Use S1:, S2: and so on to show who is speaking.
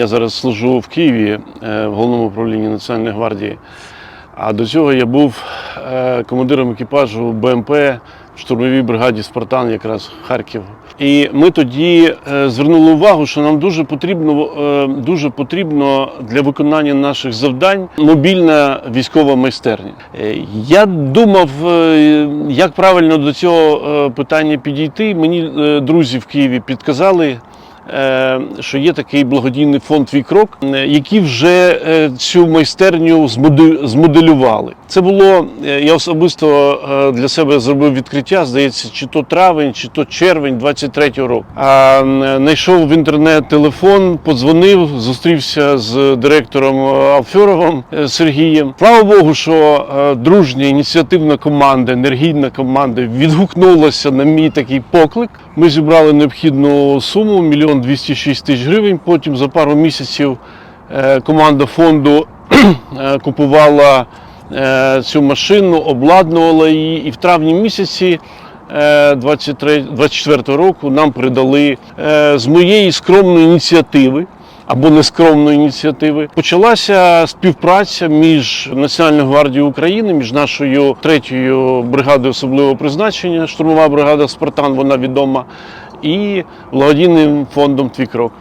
S1: Я зараз служу в Києві е, в головному управлінні Національної гвардії. А до цього я був е, командиром екіпажу БМП в штурмовій бригаді Спартан, якраз Харків. І ми тоді е, звернули увагу, що нам дуже потрібно, дуже потрібно для виконання наших завдань мобільна військова майстерня. Я думав, як правильно до цього питання підійти. Мені друзі в Києві підказали. Е, Що є такий благодійний фонд «Твій крок, е, які вже е, цю майстерню змоделювали. Це було е, я особисто е, для себе зробив відкриття. Здається, чи то травень, чи то червень 23-го року. А знайшов в інтернет телефон, подзвонив, зустрівся з директором е, Алфьоровим Сергієм. Слава Богу, що дружня ініціативна команда, енергійна команда відгукнулася на мій такий поклик. Ми зібрали необхідну суму мільйон 206 тисяч гривень. Потім за пару місяців команда фонду купувала цю машину, обладнувала її, і в травні місяці. е, 23 24 року нам передали е, з моєї скромної ініціативи або нескромної ініціативи. Почалася співпраця між Національною гвардією України, між нашою третьою бригадою особливого призначення, штурмова бригада Спартан, вона відома, і благодійним фондом Твій крок.